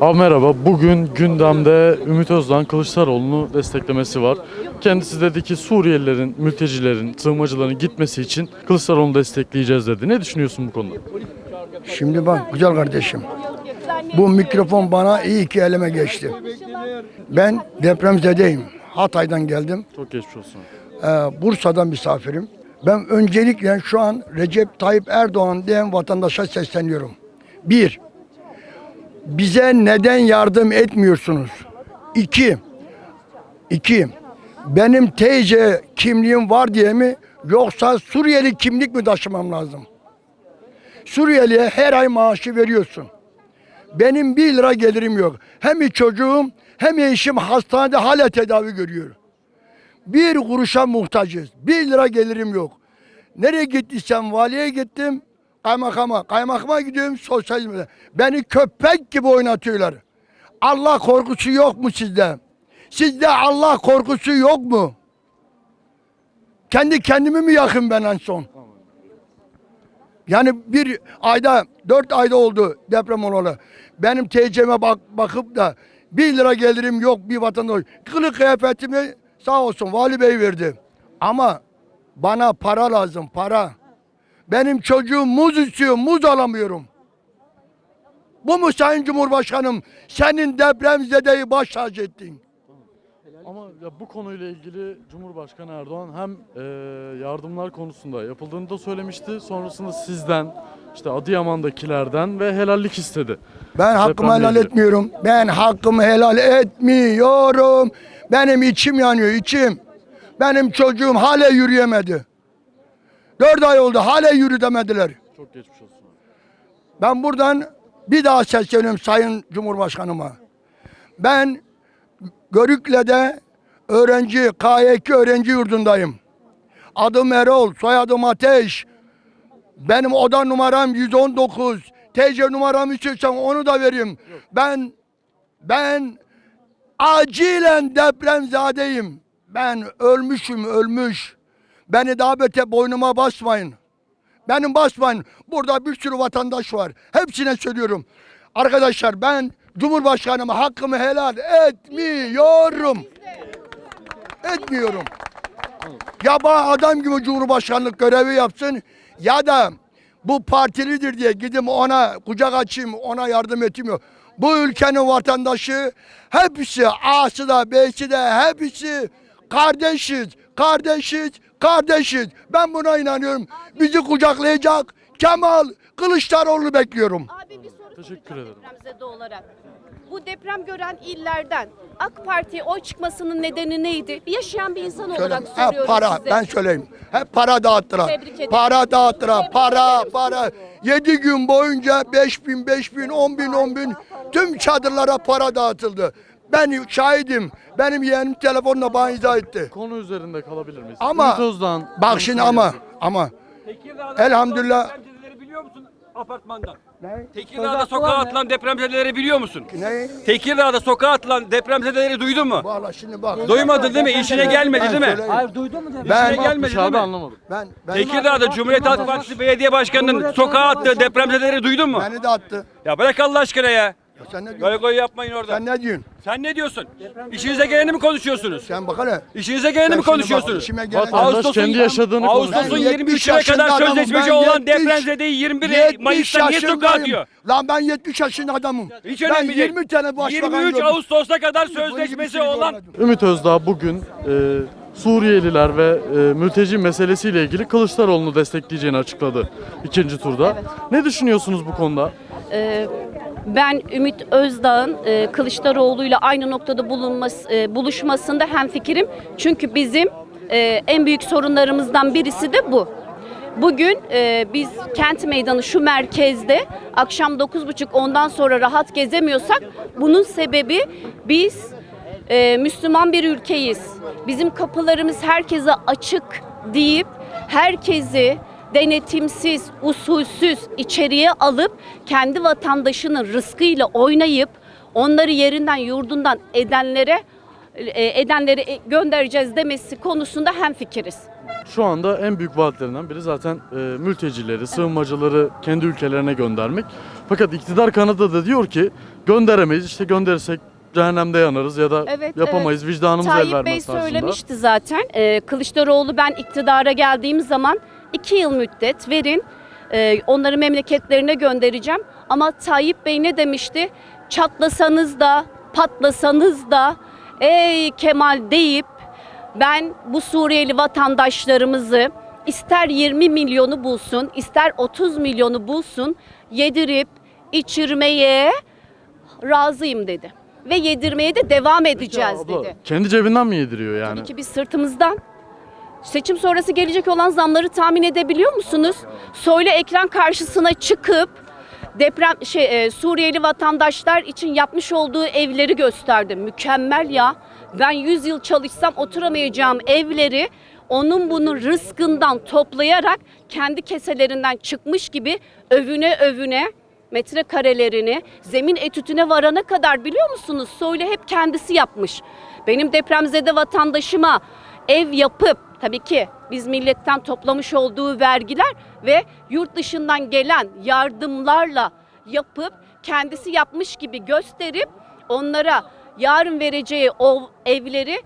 Abi merhaba. Bugün gündemde Ümit Özdağ Kılıçdaroğlu'nu desteklemesi var. Kendisi dedi ki Suriyelilerin, mültecilerin, sığınmacıların gitmesi için Kılıçdaroğlu'nu destekleyeceğiz dedi. Ne düşünüyorsun bu konuda? Şimdi bak güzel kardeşim. Bu mikrofon bana iyi ki elime geçti. Ben depremzedeyim. Hatay'dan geldim. Çok geçmiş olsun. Ee, Bursa'dan misafirim. Ben öncelikle şu an Recep Tayyip Erdoğan diyen vatandaşa sesleniyorum. Bir, bize neden yardım etmiyorsunuz? İki, iki, benim TC kimliğim var diye mi yoksa Suriyeli kimlik mi taşımam lazım? Suriyeli'ye her ay maaşı veriyorsun. Benim bir lira gelirim yok. Hem çocuğum hem eşim hastanede hala tedavi görüyor. Bir kuruşa muhtacız. Bir lira gelirim yok. Nereye gittiysem valiye gittim. Kaymakama. Kaymakama gidiyorum sosyal. Beni köpek gibi oynatıyorlar. Allah korkusu yok mu sizde? Sizde Allah korkusu yok mu? Kendi kendimi mi yakın ben en son? Yani bir ayda, dört ayda oldu deprem olalı. Benim TC'me bak, bakıp da bir lira gelirim yok bir vatandaş. Kılık kıyafetimi sağ olsun vali bey verdi. Ama bana para lazım, para. Benim çocuğum muz istiyor, muz alamıyorum. Bu mu Sayın Cumhurbaşkanım? Senin depremzedeyi baş tacı ettin. Ama ya bu konuyla ilgili Cumhurbaşkanı Erdoğan hem e, yardımlar konusunda yapıldığını da söylemişti. Sonrasında sizden, işte Adıyaman'dakilerden ve helallik istedi. Ben hakkımı Depremle helal ilgili. etmiyorum. Ben hakkımı helal etmiyorum. Benim içim yanıyor, içim. Benim çocuğum hala yürüyemedi. Dört ay oldu, hala yürü demediler. Çok geçmiş olsun. Ben buradan bir daha sesleniyorum Sayın Cumhurbaşkanıma. Ben Görükle'de öğrenci, KYK öğrenci yurdundayım. Adım Erol, soyadım Ateş. Benim oda numaram 119. TC numaramı istiyorsan onu da vereyim. Ben ben acilen depremzadeyim. Ben ölmüşüm, ölmüş. Beni daha beter boynuma basmayın. Benim basmayın. Burada bir sürü vatandaş var. Hepsine söylüyorum. Arkadaşlar ben Cumhurbaşkanıma hakkımı helal etmiyorum. Etmiyorum. Ya bana adam gibi Cumhurbaşkanlık görevi yapsın ya da bu partilidir diye gidip ona kucak açayım, ona yardım etmiyor. Bu ülkenin vatandaşı hepsi A'sı da B'si de hepsi kardeşiz, kardeşiz, kardeşiz. Ben buna inanıyorum. Bizi kucaklayacak Kemal Kılıçdaroğlu bekliyorum. Abi bir soru Teşekkür soracağım ederim. depremzede olarak. Bu deprem gören illerden AK Parti'ye oy çıkmasının nedeni neydi? Bir yaşayan bir insan Söyle. olarak Hep soruyorum para. size. Ben söyleyeyim. Hep para dağıttılar. Tebrik ederim. Para dağıttılar. Tebrik Para, ederim. para. Yedi gün boyunca beş bin, beş bin, on bin, on bin tüm çadırlara para dağıtıldı. Ben şahidim. Benim yeğenim telefonla bana izah etti. Konu üzerinde kalabilir miyiz? Ama Ümit Özdağ'ın bak şimdi ama ama Tekirdağ'da Elhamdülillah. depremzedeleri biliyor musun apartmanda? ne? Tekirdağ'da sokağa atılan depremzedeleri biliyor musun? Ne? Tekirdağ'da sokağa atılan depremzedeleri duydun mu? Valla şimdi bak. Duymadın değil mi? İşine gelmedi değil mi? Hayır duydun mu? dedi? Ben İşine gelmedi değil Dışarıda mi? anlamadım. ben, ben Tekirdağ'da Cumhuriyet Halk Partisi Belediye Başkanı'nın sokağa attığı depremzedeleri duydun mu? beni de attı. Ya bırak Allah aşkına ya. Ya sen ne diyorsun? goy yapmayın orada. Sen ne diyorsun? Sen ne diyorsun? İşinize geleni mi konuşuyorsunuz? Sen bak hele. İşinize geleni mi şimdi bak, konuşuyorsunuz? işime gelen- Vatandaş kendi yaşadığını Ağustos'un konuşuyor. Ben 23'üne 70 kadar adamım, sözleşmeci ben olan 70 depremzedeyi 21 70 Mayıs'ta niye sokağa yaşındayım. atıyor? Lan ben 70 yaşında adamım. Hiç ben önemli değil. 20 tane başbakan 23 gördüm. Ağustos'a kadar sözleşmesi olan. Ümit Özdağ bugün e, Suriyeliler ve e, mülteci meselesiyle ilgili Kılıçdaroğlu'nu destekleyeceğini açıkladı ikinci turda. Ne düşünüyorsunuz bu konuda? Ee, ben Ümit Özdağ'ın e, Kılıçdaroğlu'yla aynı noktada bulunması, e, buluşmasında hemfikirim. Çünkü bizim e, en büyük sorunlarımızdan birisi de bu. Bugün e, biz kent meydanı şu merkezde akşam 9.30 ondan sonra rahat gezemiyorsak bunun sebebi biz e, Müslüman bir ülkeyiz. Bizim kapılarımız herkese açık deyip herkesi denetimsiz, usulsüz içeriye alıp kendi vatandaşının rızkıyla oynayıp onları yerinden yurdundan edenlere e, edenleri e, göndereceğiz demesi konusunda hemfikiriz. Şu anda en büyük vaatlerinden biri zaten e, mültecileri, sığınmacıları kendi ülkelerine göndermek. Fakat iktidar kanadı da diyor ki gönderemeyiz. İşte gönderirsek cehennemde yanarız ya da Evet, yapamayız. Vicdanımız el Tayyip vermez Bey tarzında. söylemişti zaten. Ee, Kılıçdaroğlu ben iktidara geldiğim zaman iki yıl müddet verin. Ee, onları memleketlerine göndereceğim. Ama Tayyip Bey ne demişti? Çatlasanız da patlasanız da ey Kemal deyip ben bu Suriyeli vatandaşlarımızı ister 20 milyonu bulsun, ister 30 milyonu bulsun yedirip içirmeye razıyım dedi. Ve yedirmeye de devam edeceğiz Abla, dedi. Kendi cebinden mi yediriyor yani? Tabii ki biz sırtımızdan. Seçim sonrası gelecek olan zamları tahmin edebiliyor musunuz? Soylu ekran karşısına çıkıp deprem şey e, Suriyeli vatandaşlar için yapmış olduğu evleri gösterdi. Mükemmel ya. Ben 100 yıl çalışsam oturamayacağım evleri onun bunun rızkından toplayarak kendi keselerinden çıkmış gibi övüne övüne metrekarelerini zemin etütüne varana kadar biliyor musunuz? Soylu hep kendisi yapmış. Benim depremzede vatandaşıma ev yapıp tabii ki biz milletten toplamış olduğu vergiler ve yurt dışından gelen yardımlarla yapıp kendisi yapmış gibi gösterip onlara yarın vereceği o evleri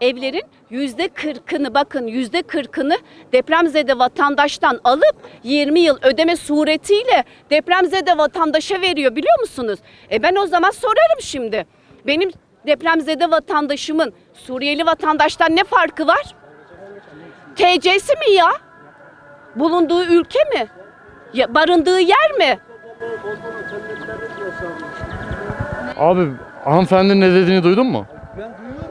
evlerin yüzde kırkını bakın yüzde kırkını depremzede vatandaştan alıp 20 yıl ödeme suretiyle depremzede vatandaşa veriyor biliyor musunuz? E ben o zaman sorarım şimdi. Benim depremzede vatandaşımın Suriyeli vatandaştan ne farkı var? TC'si mi ya? Bulunduğu ülke mi? Ya, barındığı yer mi? Abi hanımefendinin ne dediğini duydun mu?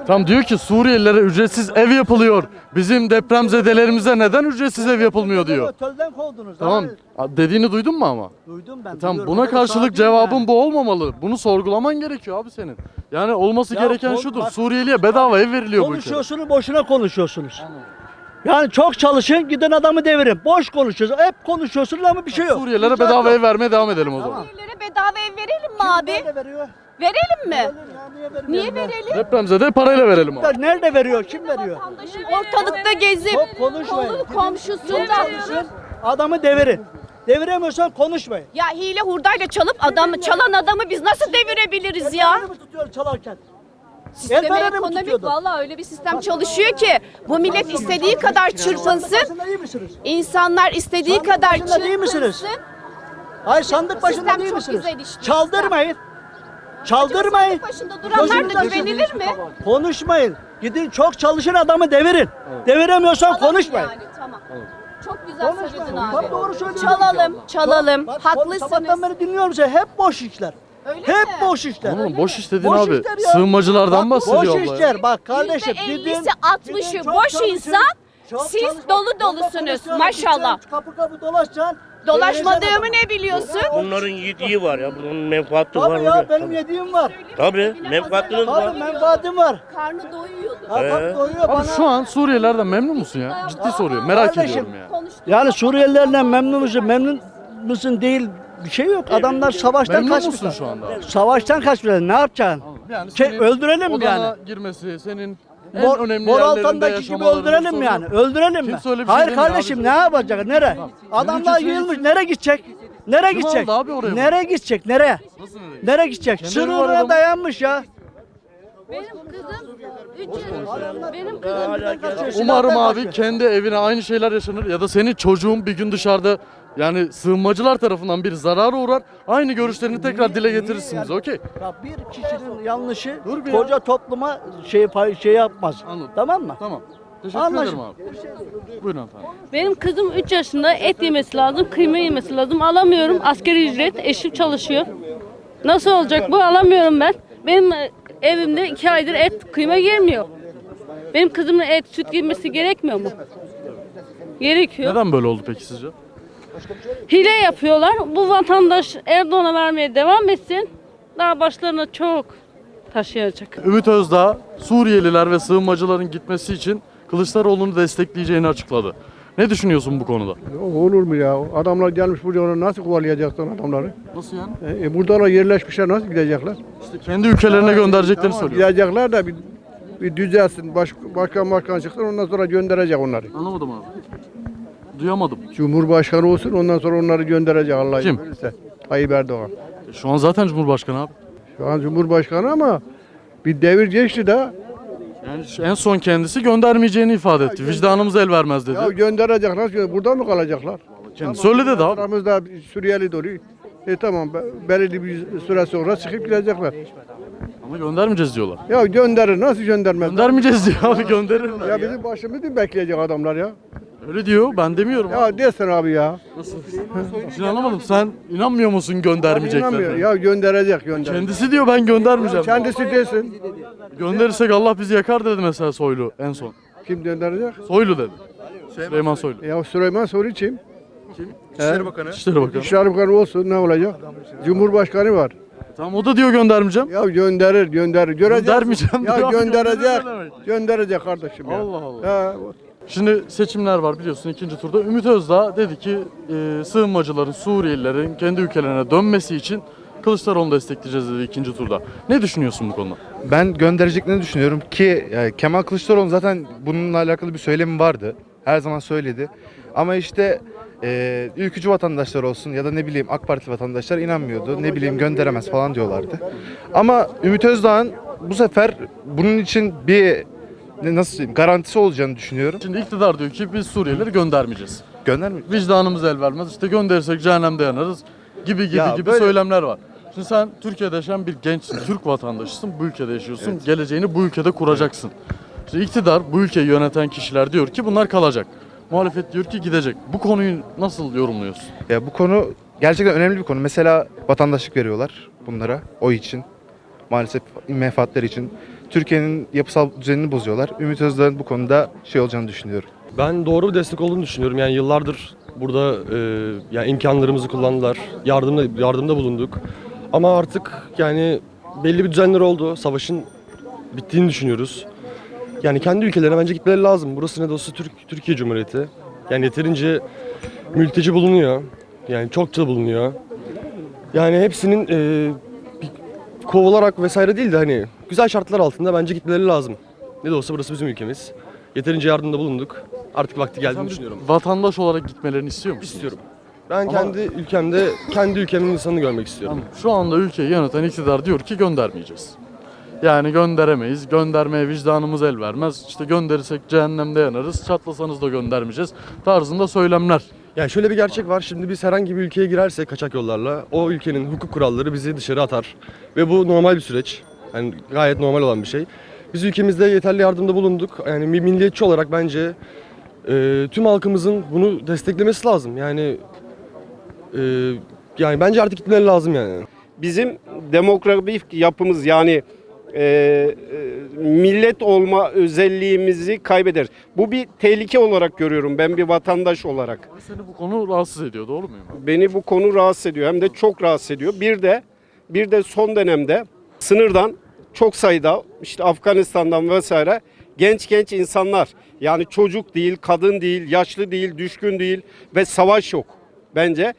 Tam diyor ki Suriyelilere ücretsiz ev yapılıyor. Bizim depremzedelerimize neden ücretsiz ev yapılmıyor diyor. Otelden kovdunuz. Tamam. Dediğini duydun mu ama? Duydum ben. Tamam duyuyorum. buna karşılık cevabın bu olmamalı. Bunu sorgulaman gerekiyor abi senin. Yani olması Ya gereken kol- şudur. bak- Suriyeliye bedava ev veriliyor bu ülkede. Konuşuyorsunuz boşuna konuşuyorsunuz. Yani çok çalışın giden adamı devirin. Boş konuşuyorsunuz. Hep konuşuyorsunuz ama bir şey yok. Suriyelilere bedava yok. ev vermeye devam edelim o zaman. Suriyelilere bedava ev verelim mi abi? Nerede veriyor? Verelim mi? Niye verelim? Depremzede parayla verelim abi. Nerede veriyor? Kim veriyor? Ortalıkta gezip Çok konuşmayın. komşusundan çalışın, Adamı devirin. Deviremiyorsan konuşmayın. ya hile hurdayla çalıp adamı çalan adamı biz nasıl devirebiliriz ya? Ellerini mi tutuyor çalarken? Sisteme mi ekonomik valla öyle bir sistem çalışıyor ki bu millet istediği kadar çırpınsın. İnsanlar istediği Sandık kadar başında değil misiniz? çırpınsın. Hayır sandık başında Sistem değil misiniz? Çaldırmayın. Çaldırmayın. Sandık başında duranlar da güvenilir mi? Konuşmayın. Gidin çok çalışın adamı devirin. Deviremiyorsan konuşmayın. Yani, tamam. Çok güzel Konuşmayın. söyledin abi. doğru söylüyorsun. Çalalım, çalalım. Bak, konu- Sabahtan Haklısınız. beri dinliyorum seni. Hep boş işler. Öyle Hep mi? boş işler. Oğlum boş iş dedin Boş abi. işler ya. Sığınmacılardan Bak, bahsediyor Boş ya. işler. Bak kardeşim. %50'si, gidin- 60'ı gidin çok boş çalışın. insan, Çok siz dolu dolusunuz, maşallah. Kapı kapı dolaşacaksın. Dolaşmadığımı ne biliyorsun? Bunların yediği var ya, bunun menfaati var. Tabii ya orada. benim yediğim var. Tabii, menfaatiniz var. Tabii menfaatim var. Karnı doyuyordu. Ha, tabii doyuyor Abi bana. şu an Suriyelilerden memnun musun ya? Ciddi soruyorum. Merak Kardeşim, ediyorum ya. Konuştuk. Yani Suriyelilerden memnun musun? Memnun musun değil bir şey yok. Adamlar savaştan Memnun kaçmışlar. musun şu anda? Savaştan kaçmışlar. Ne yapacaksın? Yani Şey, senin öldürelim mi odana yani? girmesi, senin en Mor, önemli yerlerinde altındaki gibi yaşamalarının öldürelim sorunu mi yani? Öldürelim mi? Kimse öyle bir şey Hayır demiyor kardeşim abi. ne yapacak? Nere? Adamlar yığılmış. Nereye gidecek? Nereye gidecek? aldı abi oraya Nereye gidecek? Nereye? Nasıl nereye? Nereye gidecek? Kendi evi var Sınırına adamın. dayanmış ya. Benim kızım 3 yaşında. Benim kızım Umarım abi kendi evine aynı şeyler yaşanır ya da senin çocuğun bir gün dışarıda yani sığınmacılar tarafından bir zarara uğrar. Aynı görüşlerini tekrar dile getirirsiniz. Okey. Ya bir kişinin yanlışı Dur bir ya. koca topluma şey pay- şey yapmaz. Anladım. Tamam mı? Tamam. Teşekkür Anlaşıldı. ederim abi. Buyurun efendim. benim kızım 3 yaşında et yemesi lazım, kıyma yemesi lazım. Alamıyorum. Askeri ücret, eşim çalışıyor. Nasıl olacak bu? Alamıyorum ben. Benim e, evimde 2 aydır et, kıyma gelmiyor. Benim kızımın et, süt yemesi gerekmiyor mu? Gerekiyor. Neden böyle oldu peki sizce? Hile yapıyorlar. Bu vatandaş Erdoğan'a vermeye devam etsin. Daha başlarına çok taşıyacak. Ümit Özdağ Suriyeliler ve sığınmacıların gitmesi için Kılıçdaroğlu'nu destekleyeceğini açıkladı. Ne düşünüyorsun bu konuda? Olur mu ya? Adamlar gelmiş buraya nasıl kovalayacaksın adamları? Nasıl yani? E, e, burada yerleşmişler nasıl gidecekler? İşte kendi ülkelerine göndereceklerini söylüyor. Gidecekler de bir Bir düzelsin. Baş, başkan başkan çıksın ondan sonra gönderecek onları. Anlamadım abi. Duyamadım. Cumhurbaşkanı olsun ondan sonra onları gönderecek Allah Kim? izin verirse. Tayyip Erdoğan. E, Şu an zaten Cumhurbaşkanı abi. Şu an Cumhurbaşkanı ama bir devir geçti de Yani en son kendisi göndermeyeceğini ifade etti. Vicdanımız el vermez dedi. ya gönderecek nasıl gönder- burada mı kalacaklar? Kendisi öyle dedi abi. Aramızda bir Suriyeli dolu. E tamam be- belirli bir süre sonra çıkıp gidecekler. Ama göndermeyeceğiz diyorlar. Ya gönderir nasıl göndermez? Göndermeyeceğiz diyor abi gönderirler. Ya bizim başımızı bekleyecek adamlar ya. Öyle diyor ben demiyorum abi. Ya desin abi ya. Şimdi anlamadım sen inanmıyor musun İnanmıyor. göndermeyeceklerine? Ya gönderecek gönder. Kendisi diyor ben göndermeyeceğim. Kendisi desin. Gönderirsek Allah bizi yakar dedi mesela Soylu en son. Kim gönderecek? Soylu dedi. Süleyman Soylu. Ya Süleyman Soylu kim? İçişleri Bakanı. İçişleri Bakanı. İşler Bakanı olsun ne olacak? Cumhurbaşkanı var. Tamam o da diyor göndermeyeceğim. Ya gönderir gönderir. Görecek. Göndermeyeceğim Ya diyor. gönderecek. Gönderecek kardeşim ya. Allah Allah. Ya, Şimdi seçimler var biliyorsun ikinci turda. Ümit Özdağ dedi ki e, sığınmacıların, Suriyelilerin kendi ülkelerine dönmesi için Kılıçdaroğlu'nu destekleyeceğiz dedi ikinci turda. Ne düşünüyorsun bu konuda? Ben göndereceklerini düşünüyorum ki e, Kemal Kılıçdaroğlu zaten bununla alakalı bir söylemi vardı. Her zaman söyledi. Ama işte e, ülkücü vatandaşlar olsun ya da ne bileyim AK Parti vatandaşlar inanmıyordu. Ne bileyim gönderemez falan diyorlardı. Ama Ümit Özdağ'ın bu sefer bunun için bir ne- nasıl diyeyim garantisi olacağını düşünüyorum. Şimdi iktidar diyor ki biz Suriyelileri göndermeyeceğiz. Gönderme. Vicdanımız el vermez. İşte gönderirsek cehennemde yanarız gibi gibi Ya gibi böyle- söylemler var. Şimdi sen Türkiye'de yaşayan bir gençsin, Türk vatandaşısın, bu ülkede yaşıyorsun, geleceğini bu ülkede kuracaksın. İşte iktidar, bu ülkeyi yöneten kişiler diyor ki bunlar kalacak. Muhalefet diyor ki gidecek. Bu konuyu nasıl yorumluyorsun? Ya bu konu gerçekten önemli bir konu. Mesela vatandaşlık veriyorlar bunlara oy için. Maalesef menfaatleri için. Türkiye'nin yapısal düzenini bozuyorlar. Ümit Özdağ'ın bu konuda şey olacağını düşünüyorum. Ben doğru bir destek olduğunu düşünüyorum. Yani yıllardır burada e, yani imkanlarımızı kullandılar. Yardımda yardımda bulunduk. Ama artık yani belli bir düzenler oldu. Savaşın bittiğini düşünüyoruz. Yani kendi ülkelerine bence gitmeleri lazım. Burası ne de olsa Türk, Türkiye Cumhuriyeti. Yani yeterince mülteci bulunuyor. Yani çokça bulunuyor. Yani hepsinin e, kovularak vesaire değil de hani güzel şartlar altında bence gitmeleri lazım. Ne de olsa burası bizim ülkemiz. Yeterince yardımda bulunduk. Artık vakti geldiğini düşünüyorum. vatandaş olarak gitmelerini istiyor musun? İstiyorum. Ben Ama- kendi ülkemde, kendi ülkemin insanını görmek istiyorum. Tamam. Şu anda ülkeyi yöneten iktidar diyor ki göndermeyeceğiz. Yani gönderemeyiz. Göndermeye vicdanımız el vermez. İşte gönderirsek cehennemde yanarız. Çatlasanız da göndermeyeceğiz. Tarzında söylemler. Yani şöyle bir gerçek var. Şimdi biz herhangi bir ülkeye girersek kaçak yollarla o ülkenin hukuk kuralları bizi dışarı atar. Ve bu normal bir süreç. Yani gayet normal olan bir şey. Biz ülkemizde yeterli yardımda bulunduk. Yani bir milliyetçi olarak bence e, tüm halkımızın bunu desteklemesi lazım. Yani e, yani bence artık gitmeleri lazım yani. bizim demografik yapımız yani e, e, millet olma özelliğimizi kaybeder. Bu bir tehlike olarak görüyorum ben bir vatandaş olarak. Seni bu konu rahatsız ediyor doğru muyum? Beni bu konu rahatsız ediyor hem de çok rahatsız ediyor. Bir de bir de son dönemde sınırdan çok sayıda işte Afganistan'dan vesaire genç genç insanlar yani çocuk değil, kadın değil, yaşlı değil, düşkün değil ve savaş yok bence.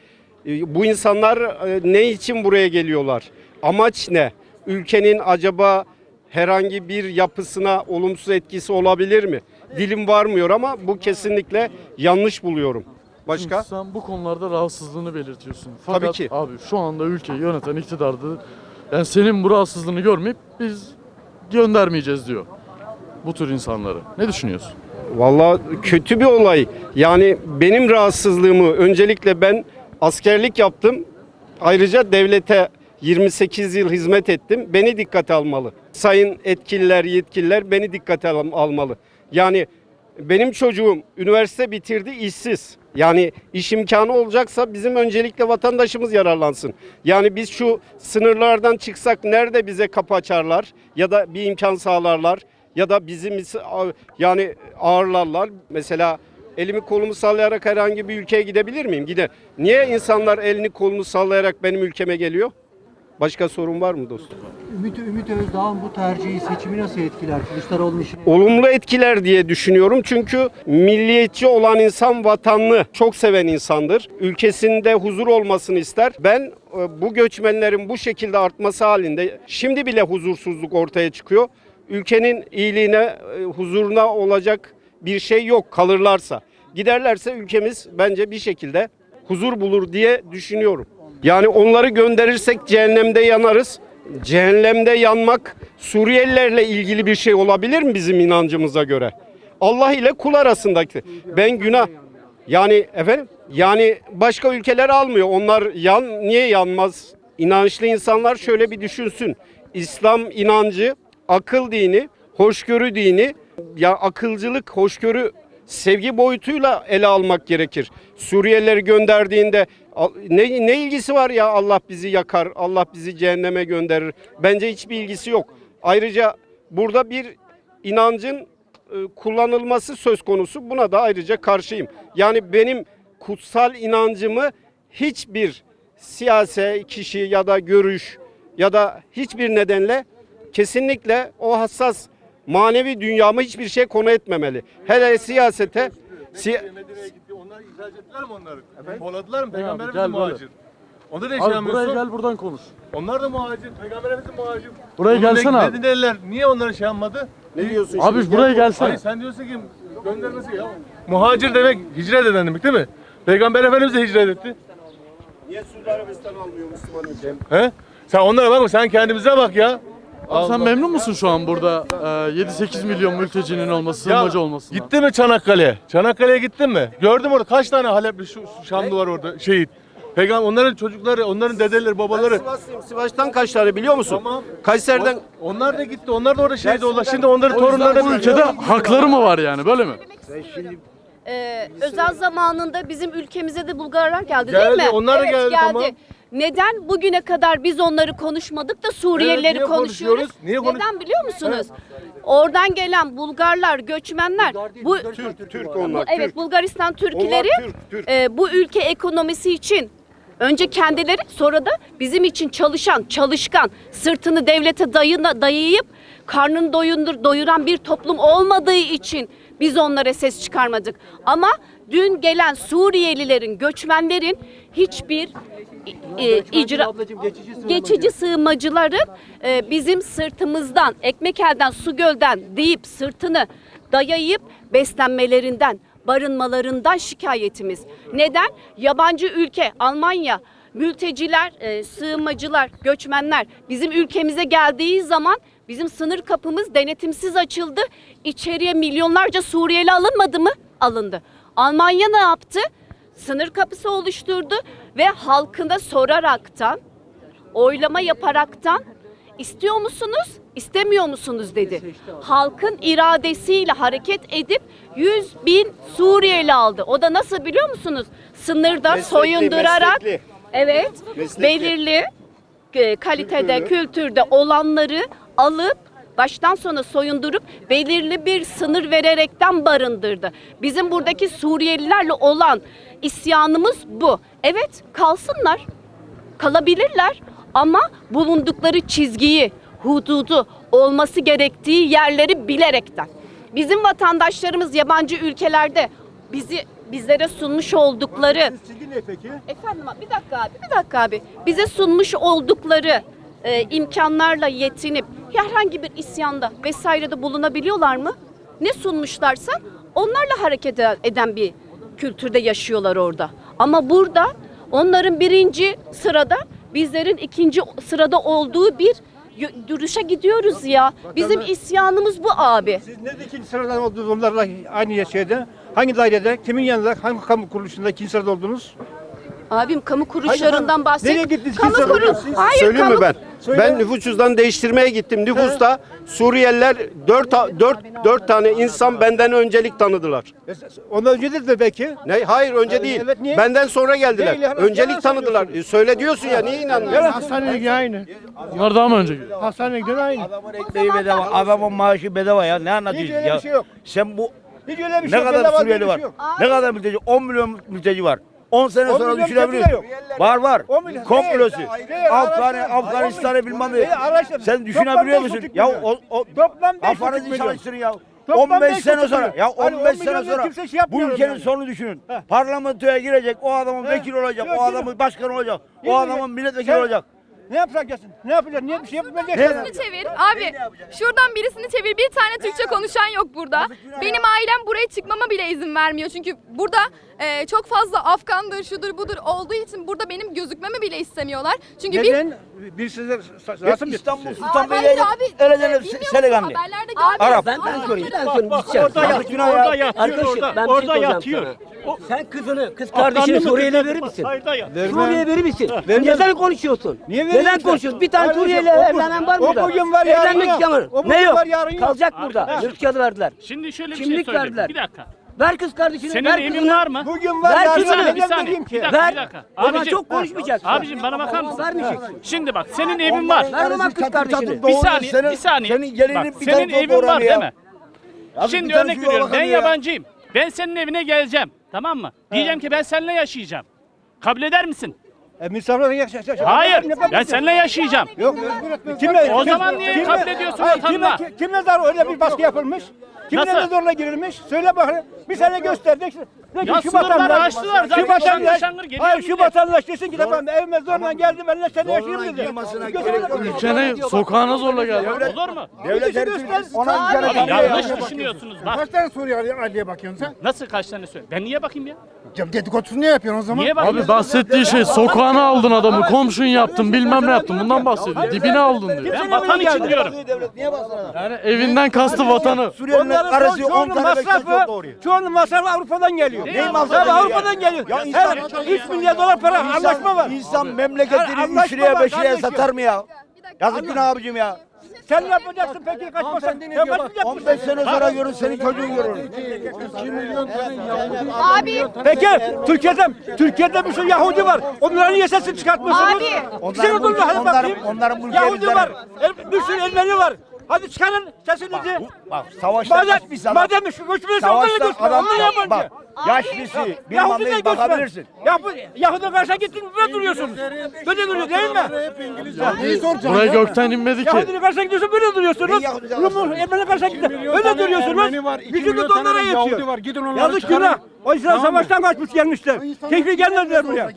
E, Bu insanlar e, ne için buraya geliyorlar? Amaç ne? Ülkenin acaba herhangi bir yapısına olumsuz etkisi olabilir mi? Dilim varmıyor ama bu kesinlikle yanlış buluyorum. Başka? Sen bu konularda rahatsızlığını belirtiyorsun. Fakat Tabii ki. abi şu anda ülkeyi yöneten iktidarda yani senin bu rahatsızlığını görmeyip biz göndermeyeceğiz diyor. Bu tür insanları. Ne düşünüyorsun? Vallahi kötü bir olay. Yani benim rahatsızlığımı öncelikle ben askerlik yaptım. Ayrıca devlete 28 yıl hizmet ettim. Beni dikkate almalı. Sayın etkililer, yetkililer beni dikkate al- almalı. Yani benim çocuğum üniversite bitirdi işsiz. Yani iş imkanı olacaksa bizim öncelikle vatandaşımız yararlansın. Yani biz şu sınırlardan çıksak nerede bize kapı açarlar ya da bir imkan sağlarlar ya da bizi mis- yani ağırlarlar. Mesela elimi kolumu sallayarak herhangi bir ülkeye gidebilir miyim? Gide. Niye insanlar elini kolunu sallayarak benim ülkeme geliyor? Başka sorun var mı dostum? Ümit, Ümit Özdağ'ın bu tercihi seçimi nasıl etkiler? Kılıçdaroğlu'nun işini... Olumlu etkiler diye düşünüyorum. Çünkü milliyetçi olan insan vatanını çok seven insandır. Ülkesinde huzur olmasını ister. Ben e, bu göçmenlerin bu şekilde artması halinde şimdi bile huzursuzluk ortaya çıkıyor. ülkenin iyiliğine, e, huzuruna olacak bir şey yok kalırlarsa. Giderlerse ülkemiz bence bir şekilde huzur bulur diye düşünüyorum. Yani onları gönderirsek cehennemde yanarız. Cehennemde yanmak Suriyelilerle ilgili bir şey olabilir mi bizim inancımıza göre? Allah ile kul arasındaki. Ben günah yani efendim yani başka ülkeler almıyor. Onlar yan niye yanmaz? İnançlı insanlar şöyle bir düşünsün. İslam inancı, akıl dini, hoşgörü dini, ya akılcılık, hoşgörü, sevgi boyutuyla ele almak gerekir. Suriyelileri gönderdiğinde ne, ne ilgisi var ya Allah bizi yakar, Allah bizi cehenneme gönderir. Bence hiçbir ilgisi yok. Ayrıca burada bir inancın e, kullanılması söz konusu. Buna da ayrıca karşıyım. Yani benim kutsal inancımı hiçbir siyasi kişi ya da görüş ya da hiçbir nedenle kesinlikle o hassas manevi dünyamı hiçbir şey konu etmemeli. Hele siyasete si- Onlar ihraç ettiler mi onları? Kovaladılar mı? Peygamberimiz gel muhacir. Onda da Abi buraya gel buradan konuş. Onlar da muhacir. Peygamberimiz de muhacir. Buraya gelsene ne- abi. Ne dediler? Niye onları şey yapmadı? ne diyorsun Abi şimdi? buraya gelsene. Hayır sen diyorsun ki göndermesi ya. Muhacir demek hicret eden demek değil mi? Peygamber Efendimiz de hicret etti. Niye Suudi Arabistan almıyor Müslüman ülke? He? Sen onlara bakma sen kendimize bak ya. Abi sen memnun musun şu an burada e, 7-8 milyon mültecinin olması, sığınmacı olmasından? Gittin mi Çanakkale'ye? Çanakkale'ye gittin mi? Gördüm orada kaç tane Halepli şu, şu Şamlı var orada şehit. Peygamber onların çocukları, onların dedeleri, babaları. Sivaslıyım. Sivas'tan kaç tane biliyor musun? Tamam. Kayseri'den Onlar da gitti. Onlar da orada şehit oldular. Şimdi onların torunları Bu ülkede hakları mı var yani böyle mi? Ee, özel zamanında bizim ülkemize de Bulgarlar geldi, Geldi, değil mi? onlar da evet, geldi, tamam. Neden bugüne kadar biz onları konuşmadık da Suriyelileri Evet, niye konuşuyoruz? konuşuyoruz? Niye konuş- Neden biliyor musunuz? Oradan gelen Bulgarlar, göçmenler, bu Türk, Türk onlar. bu- evet Türk. Bulgaristan Türkleri Onlar Türk, Türk. e, bu ülke ekonomisi için önce kendileri sonra da bizim için çalışan, çalışkan, sırtını devlete dayına, dayayıp karnını doyundur, doyuran bir toplum olmadığı için biz onlara ses çıkarmadık. Ama dün gelen Suriyelilerin, göçmenlerin hiçbir e, icra geçici sığınmacıların e, bizim sırtımızdan, ekmek elden, su gölden deyip sırtını dayayıp beslenmelerinden, barınmalarından şikayetimiz. Neden? Yabancı ülke, Almanya, mülteciler, e, sığınmacılar, göçmenler bizim ülkemize geldiği zaman bizim sınır kapımız denetimsiz açıldı. İçeriye milyonlarca Suriyeli alınmadı mı? Alındı. Almanya ne yaptı? Sınır kapısı oluşturdu ve halkına soraraktan, oylama yaparaktan istiyor musunuz, istemiyor musunuz dedi. Halkın iradesiyle hareket edip 100 bin Suriyeli aldı. O da nasıl biliyor musunuz? Sınırda Meslekli, soyundurarak, meslekli. evet, Meslekli. belirli e, kalitede, kültürde olanları alıp baştan sona soyundurup belirli bir sınır vererekten barındırdı. Bizim buradaki Suriyelilerle olan isyanımız bu. Evet kalsınlar, kalabilirler ama bulundukları çizgiyi, hududu, olması gerektiği yerleri bilerekten. Bizim vatandaşlarımız yabancı ülkelerde bizi bizlere sunmuş oldukları Çizgi ne peki? Efendim abi, bir dakika abi, bir dakika abi. Bize sunmuş oldukları e, imkanlarla yetinip herhangi bir isyanda vesairede bulunabiliyorlar mı? Ne sunmuşlarsa onlarla hareket eden- bir kültürde yaşıyorlar orada. Ama burada onların birinci sırada bizlerin ikinci sırada olduğu bir duruşa gidiyoruz ya. Bizim isyanımız bu abi. Siz ne ikinci sıradan oldunuz onlarla aynı şeyde? Hangi dairede, kimin yanında, hangi kamu kuruluşunda ikinci sırada oldunuz? Abim kamu kuruluşlarından bahset. Nereye gittiniz? Kamu Kimse kurul- biliyor musun? Hayır, Söyleyeyim mi kamu- ben? Söyle. Ben nüfus cüzdanı değiştirmeye gittim. Nüfusta Suriyeliler 4 4 4 tane insan benden öncelik tanıdılar. Ondan öncedir de belki. Ne? Hayır önce değil. evet, niye? Benden sonra geldiler. Değil, yalan- öncelik tanıdılar. E, söyle diyorsun ya niye inanmıyorsun? Hastaneye gidiyor aynı. Bunlar daha mı önce geliyor? Hastaneye gidiyor aynı. Adamın ekmeği bedava, adamın maaşı bedava ya. Ne Hiç anlatıyorsun öyle ya? bir şey yok. Sen bu Hiç öyle bir şey ne yok. kadar bedava Suriyeli bir var? şey yok. Ne kadar mülteci? 10 milyon mülteci var. 10 sene 10 sonra düşünebiliyorsun. Var var. 10 milyon- Komplosu. Afgan. Afganistan'ı bilmem ne. Sen düşünebiliyor musun? 5,5 Ya o, o Toplam 5,5 kafanızı çalıştırın ya. Toplam 15 5,5 sene sonra ya Hani 15 10 sene sonra şey bu ülkenin sonunu düşünün. Parlamentoya girecek, o adamın He. vekili olacak, Yok, o adamın başkanı olacak, o adamın milletvekili olacak. Ne yapacaksın? Ne yapacaksın? Niye bir şey yapmayacaksın? Birisini çevir. Abi şuradan birisini çevir. Bir tane Türkçe konuşan yok burada. Benim ailem buraya çıkmama bile izin vermiyor. Çünkü burada e, çok fazla Afgandır, şudur budur olduğu için burada benim gözükmemi bile istemiyorlar. Çünkü bir Neden? Birisi de rasım İstanbul Aa, hayır abi. Öyle Seleganlı. Haberlerde Arap. Ben ben sorayım. Ben sorayım. Orada yatıyor, orada yatıyor, orada, orada yatıyor. Sen kızını, kız kardeşini Suriyeli'ye verir misin? Suriye'ye verir misin? Neden konuşuyorsun? Niye Neden vereyim konuşuyorsun? Bir tane Kardeşim, Suriyeli o bu- evlenen var mı o burada? bugün var, yarın Evlenmek yok. istemir. O bugün Ne yok? var, yarın yok. Kalacak burada. Yurt kağıdı verdiler. Şimdi şöyle bir Kimlik şey söyleyeyim. verdiler. Bir dakika. Ver kız kardeşini, Senin ver evin kızını. var mı? Bugün var, Ver yarın kızını, yok. Bir Neden saniye, vereyim bir ki? dakika, Ver. bir dakika. O zaman Abicim, çok konuşmayacaksın. abicim bana bakar mısın? Vermeyeceksin. Şimdi bak senin evin var. Ver o zaman kız kardeşini. Bir saniye, bir saniye. Bak, senin evin var değil mi? Şimdi örnek veriyorum. Ben yabancıyım. Ben senin evine geleceğim. Tamam mı? Diyeceğim ki ben seninle yaşayacağım. Kabul eder misin? E, misafirler yaşa- Hayır. Ne yapayım? Ben seninle yaşayacağım. Yok. Kimle? O kim- zaman niye kabul ediyorsun Hayır, vatanına? Kimle, kimle zar öyle bir baskı yapılmış? Kimle Nasıl? zorla girilmiş? Söyle bakayım. Bir sene gösterdik. De ki Ya sınırları aştılar zaten. Şu vatandaş, geliyor hayır şu millet. vatandaş desin ki tamam evime zorla geldim ben de seni yaşayayım dedi. Ülkene, sokağına zorla geldi. Olur mu? Devlet Ona Abi yanlış düşünüyorsunuz bak. Kaç tane Suriyeli aileye bakıyorsun sen? Nasıl kaç tane söyle? Ben niye bakayım ya? Dedikodusunu niye yapıyorsun o zaman? Niye? Abi bahsettiği şey sokağına aldın adamı, komşun yaptın, bilmem ne yaptın. Bundan bahsediyor. Dibine aldın diyor. Ben vatan için diyorum. Yani evinden kastı vatanı. Onların arası çoğunun masrafı, çoğunun masrafı Avrupa'dan geliyor. Ne masrafı? Avrupa'dan geliyor. Her 3 milyar dolar para anlaşma var. İnsan memleketini anlaşma 3 liraya var 5 liraya satar mı ya? Yazık günah abicim ya. Sen ne yapacaksın peki kaç para? Sen kaç yapacaksın? 15 sene sonra görür senin çocuğun görür. Abi Peki Türkiye'de Türkiye'de bir sürü Yahudi var. Onların sesini çıkartmıyorsunuz? Abi. Onların, onların- bakayım. onların mülk Yahudi var. Bir sürü Ermeni var. Hadi çıkarın sesinizi. Bak savaşta Madem, madem şu göçmeniz onları Savaşta göçmen. adam Onları yabancı. bak yaşlısı bir Yahudi de mandayı göçmen. bakabilirsin. Yahudi, Yahudi karşısına gittin böyle duruyorsunuz. Böyle duruyor değil mi? Buraya gökten inmedi ki. Yahudinin karşısına gidiyorsun böyle duruyorsunuz. Yahudi Rum'un Ermeni karşısına gitti. Öyle duruyorsunuz. Gücünüz de onlara yetiyor. Yazık günah. O yüzden savaştan kaçmış gelmişler. Keyfi gelmediler buraya.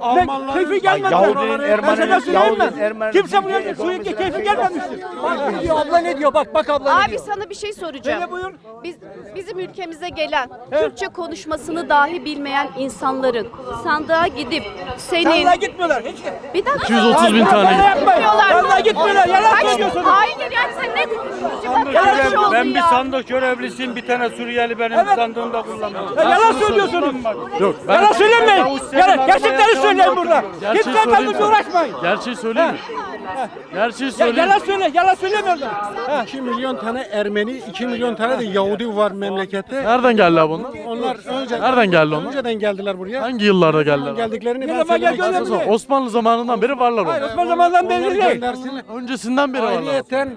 Onların Ne, keyfi gelmediler. Yahudinin, Ben Ermeni'nin, sana söyleyeyim mi? Yahudinin, Ermeni'nin Kimse buraya Suriye'ye keyfi gelmemiştir. Bak ne diyor abla ne diyor bak bak abla ne Abi diyor. sana bir şey soracağım. Söyle buyur. Biz bizim ülkemize gelen Türkçe konuşmasını dahi bilmeyen insanların sandığa gidip senin Sandığa gitmiyorlar. Hiç bir dakika 230 bin tane. yapmayın. Sandığa gitmiyorlar. Yalan söylüyorsunuz. Hayır yani sen ne konuşuyorsun? Şey oldu Ben bir ya. sandık görevlisiyim. Bir tane Suriyeli benim Evet. sandığımda kullanıyor. Ya yalan söylüyorsunuz. Yok ben Yalan söylemeyin. Yalan, gerçekleri söyleyin burada. Kimse mi? uğraşmayın. Gerçeği söyleyeyim mi? Gerçeği Ya, söyleyeyim. yalan söyle, yalan söylemiyorlar. 2 milyon tane Ermeni, 2 milyon tane de Yahudi var memlekette. Nereden geldi abi onlar? Önce Nereden geldi onlar? önceden geldiler buraya. Hangi yıllarda geldiler? Geldiklerini Ne ben zaman söylemek geldi? Osmanlı zamanından beri varlar Hayır, onlar. Osman zamanından belli değil. Öncesinden beri varlar. Ayrıyeten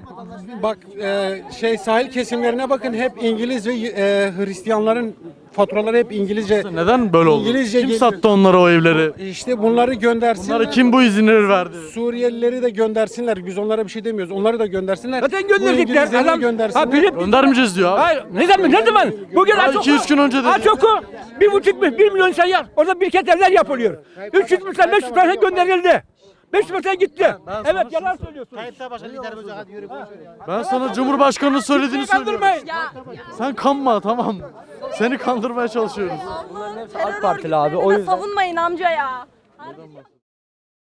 bak e, şey sahil kesimlerine bakın hep İngiliz ve e, Hristiyanların faturaları hep İngilizce. Neden böyle oldu? İngilizce Kim geliyor. sattı onlara o evleri? İşte bunları göndersinler. Bunlara kim bu izinleri verdi? Suriyelileri de göndersinler. Biz onlara bir şey demiyoruz. Onları da göndersinler. Zaten gönderecekler. Adam, göndersinler. ha Filip, Göndermeyeceğiz diyor abi. hayır, ne zaman, ne zaman? Bugün Ya aç iki, üç gün önce dedi. Aç oku, bir buçuk, bir, milyon insan yer. Orada bir evler yapılıyor. 300 bin tane, 500 tane gönderildi. 500 bin tane gitti. Evet, yalan söylüyorsun. Ben sana Cumhurbaşkanı'nın söylediğini söylüyorum. Kandırmayın. Sen kanma tamam. Seni kandırmaya çalışıyoruz. AK Partili abi. O yüzden. savunmayın amca ya.